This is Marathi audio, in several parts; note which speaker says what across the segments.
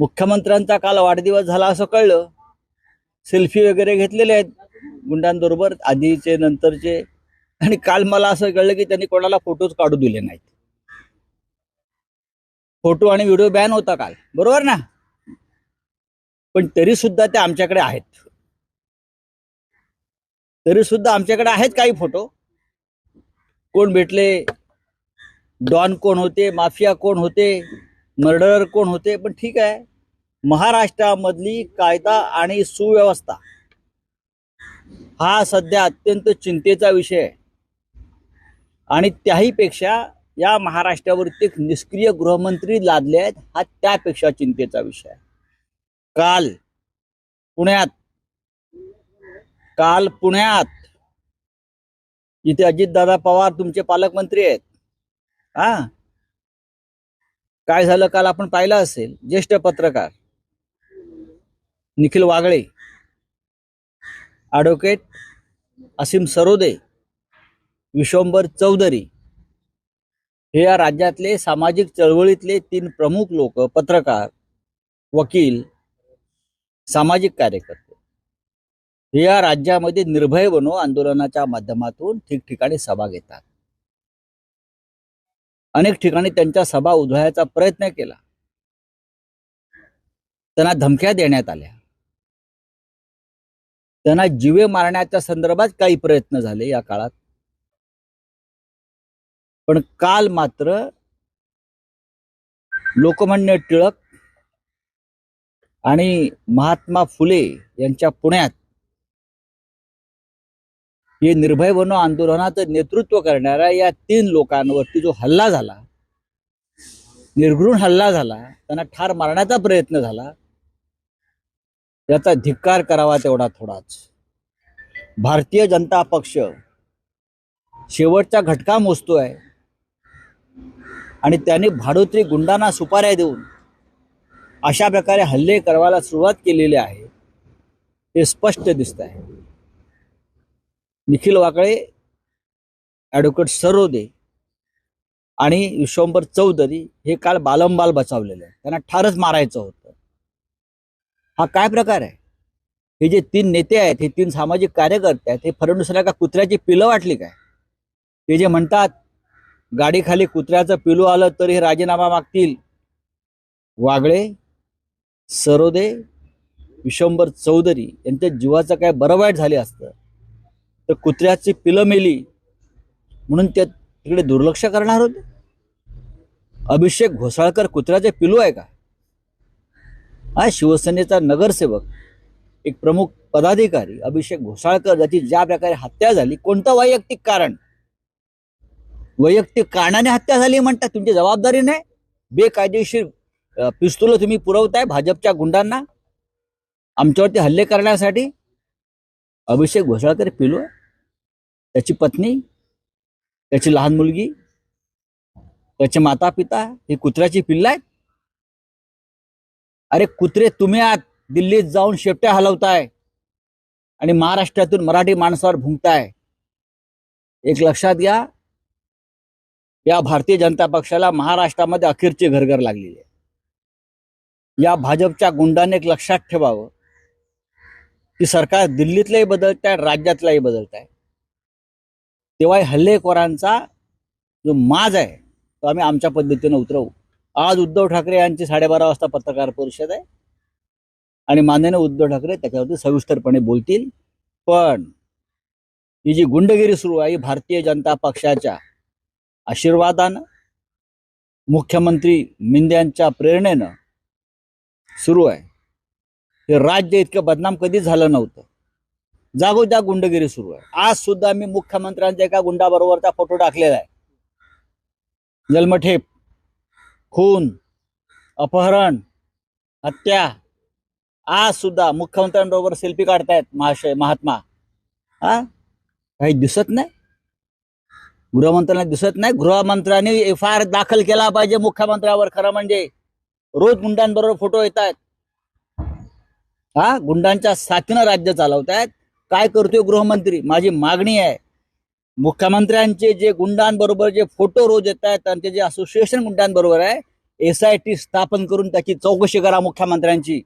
Speaker 1: मुख्यमंत्र्यांचा काल वाढदिवस झाला असं कळलं. सेल्फी वगैरे घेतलेले आहेत गुंडांबरोबर आधीचे नंतरचे. आणि काल मला असं कळलं की त्यांनी कोणाला फोटोज काढू दिले नाहीत. फोटो आणि व्हिडिओ बॅन होता काल. बरोबर ना? पण तरी सुद्धा ते आमच्याकडे आहेत. तरी सुद्धा आमच्याकडे आहेत काही फोटो कोण भेटले? डॉन कोण होते? माफिया कोण होते? मर्डरर कोण होते? पण ठीक आहे. महाराष्ट्रामधली कायदा आणि सुव्यवस्था हा सध्या अत्यंत चिंतेचा विषय आहे. आणि त्याहीपेक्षा या महाराष्ट्रावरती एक निष्क्रिय गृहमंत्री लादले आहेत हा त्यापेक्षा चिंतेचा विषय आहे. काल पुण्यात काल पुण्यात इथे अजितदादा पवार तुमचे पालकमंत्री आहेत. हा? काय झालं? काल आपण पाहिलं असेल ज्येष्ठ पत्रकार निखिल वागळे ॲडव्होकेट असीम सरोदे विश्वंभर चौधरी. हे या राज्यातले सामाजिक चळवळीतले तीन प्रमुख लोक पत्रकार वकील सामाजिक कार्यकर्ते. हे या राज्यामध्ये निर्भय बनो आंदोलनाच्या माध्यमातून ठिकठिकाणी सभा घेतात. अनेक ठिकाणी त्यांच्या सभा उधळायचा प्रयत्न केला. त्यांना धमक्या देण्यात आल्या. त्यांना जीवे मारण्याच्या संदर्भात काही प्रयत्न झाले या काळात. पण काल मात्र लोकमान्य टिळक आणि महात्मा फुले यांच्या पुण्यात हे निर्भय बनो आंदोलनाचं नेतृत्व करणाऱ्या या तीन लोकांवरती जो हल्ला झाला निर्घृण हल्ला झाला त्यांना ठार मारण्याचा प्रयत्न झाला याचा धिक्कार करावा तेवढा थोडाच. भारतीय जनता पक्ष शेवटचा घटका मोजतोय. आणि त्याने भाडोत्री गुंडांना सुपाऱ्या देऊन अशा प्रकारे हल्ले करायला सुरुवात केलेली आहे. हे स्पष्ट दिसत आहे. निखिल वाकळे ॲडव्होकेट सरोदे आणि विश्वंभर चौधरी हे काल बालंबाल बचावलेले आहे त्यांना ठारच मारायचं होतं. हा काय प्रकार आहे? हे जे तीन नेते आहेत हे तीन सामाजिक कार्यकर्ते आहेत हे फडणवीसला का कुत्र्याची पिलं वाटली काय? ते जे म्हणतात गाडीखाली कुत्र्याचं पिलू आलं तरी हे राजीनामा मागतील. वागळे सरोदे विश्वंभर चौधरी यांच्या जीवाचं काय बरं वाईट झाले असतं? तर कुत्र्याची पिलं मेली. म्हणून ते तिकडे दुर्लक्ष करणार होते? अभिषेक घोसाळकर कुत्र्याचे पिलू आहे का? हा शिवसेनेचा नगरसेवक एक प्रमुख पदाधिकारी अभिषेक घोसाळकर ज्याची ज्या प्रकारे हत्या झाली कोणतं वैयक्तिक कारण? वैयक्तिक कारणाने हत्या झाली म्हणतात तुमची जबाबदारी नाही. बेकायदेशीर पिस्तुलं तुम्ही पुरवताय भाजपच्या गुंडांना. आमच्यावरती हल्ले करण्यासाठी अभिषेक घोसाळकर पिलो त्याची पत्नी त्याची लहान मुलगी त्याचे माता पिता ही कुत्र्याची पिल्ल आहेत. अरे कुत्रे तुम्ही आत दिल्लीत जाऊन शेपट्या हलवताय आणि महाराष्ट्रातून मराठी माणसावर भुंकताय. एक लक्षात घ्या या भारतीय जनता पक्षाला महाराष्ट्रामध्ये अखेरची घरघर लागलेली आहे. या भाजपच्या गुंडाने एक लक्षात ठेवावं की सरकार दिल्लीतलंही बदलत आहे राज्यातलाही बदलत आहे तेव्हा हल्लेखोरांचा जो माज आहे तो आम्ही आमच्या पद्धतीनं उतरवू. आज उद्धव ठाकरे यांची साडेबारा वाजता पत्रकार परिषद आहे. आणि माननीय उद्धव ठाकरे त्याच्यावरती सविस्तरपणे बोलतील. पण ही जी गुंडगिरी सुरू आहे ही भारतीय जनता पक्षाच्या आशीर्वादानं मुख्यमंत्री मिंद्यांच्या प्रेरणेनं सुरू आहे. हे राज्य इतकं बदनाम कधीच झालं नव्हतं. जागोजाग गुंडगिरी सुरू आहे. आज सुद्धा मी मुख्यमंत्र्यांच्या एका गुंडाबरोबरचा फोटो टाकलेला आहे. जन्मठेप खून अपहरण हत्या आज सुद्धा मुख्यमंत्र्यांबरोबर सेल्फी काढतायत महाशय महात्मा. हा? काही दिसत नाही? गृहमंत्र्यांना दिसत नाही? गृहमंत्र्यांनी एफ आय आर दाखल केला पाहिजे मुख्यमंत्र्यावर खरं म्हणजे. रोज गुंडांबरोबर फोटो येत आहेत हा? गुंडांच्या साथीनं राज्य चालवत आहेत काय करतोय गृहमंत्री? माझी मागणी आहे. मुख्यमंत्र्यांचे जे गुंडांबरोबर जे फोटो रोज येत आहेत त्यांचे जे असोसिएशन गुंडांबरोबर आहे एस आय टी स्थापन करून त्याची चौकशी करा मुख्यमंत्र्यांची.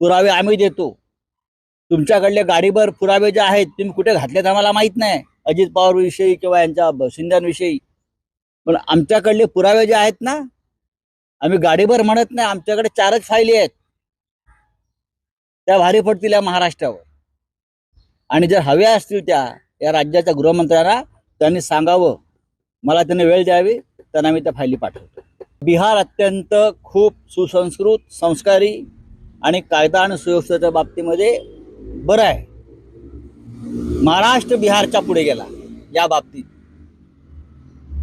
Speaker 1: पुरावे आम्ही देतो. तुमच्याकडले गाडीभर पुरावे जे आहेत तुम्ही कुठे घातलेत आम्हाला माहीत नाही. अजित पवारविषयी किंवा यांच्या शिंद्यांविषयी. पण आमच्याकडले पुरावे जे आहेत ना आम्ही गाडीभर म्हणत नाही आमच्याकडे चारच फायली आहेत. त्या भारी पडतील या महाराष्ट्रावर. आणि जर हव्या असतील त्या या राज्याच्या गृहमंत्र्यांना त्यांनी सांगावं. मला त्यांनी वेळ द्यावी त्यांना मी त्या फायली पाठवतो. बिहार अत्यंत खूप सुसंस्कृत संस्कारी आणि कायदा आणि सुव्यवस्थेच्या बाबतीमध्ये बरं आहे. महाराष्ट्र बिहारच्या पुढे गेला या बाबतीत.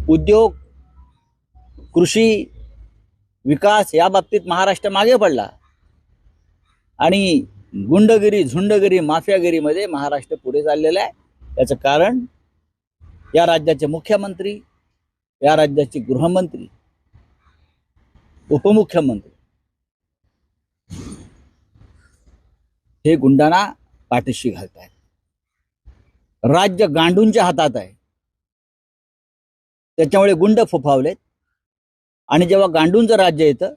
Speaker 1: उद्योग कृषी विकास या बाबतीत महाराष्ट्र मागे पडला. आणि गुंडगिरी झुंडगिरी माफियागिरीमध्ये महाराष्ट्र पुढे चाललेला आहे. याचं कारण या राज्याचे मुख्यमंत्री या राज्याचे गृहमंत्री उपमुख्यमंत्री हे गुंडांना पाठीशी घालत आहेत. राज्य गांडूंच्या हातात आहे. त्याच्यामुळे गुंड फोफावलेत. आणि जेव्हा गांडूंचं राज्य येतं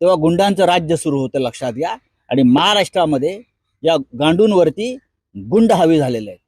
Speaker 1: तेव्हा गुंडांचं राज्य सुरू होतं लक्षात घ्या. आणि महाराष्ट्रामध्ये या गांडूंवरती गुंड हवी झालेले आहेत.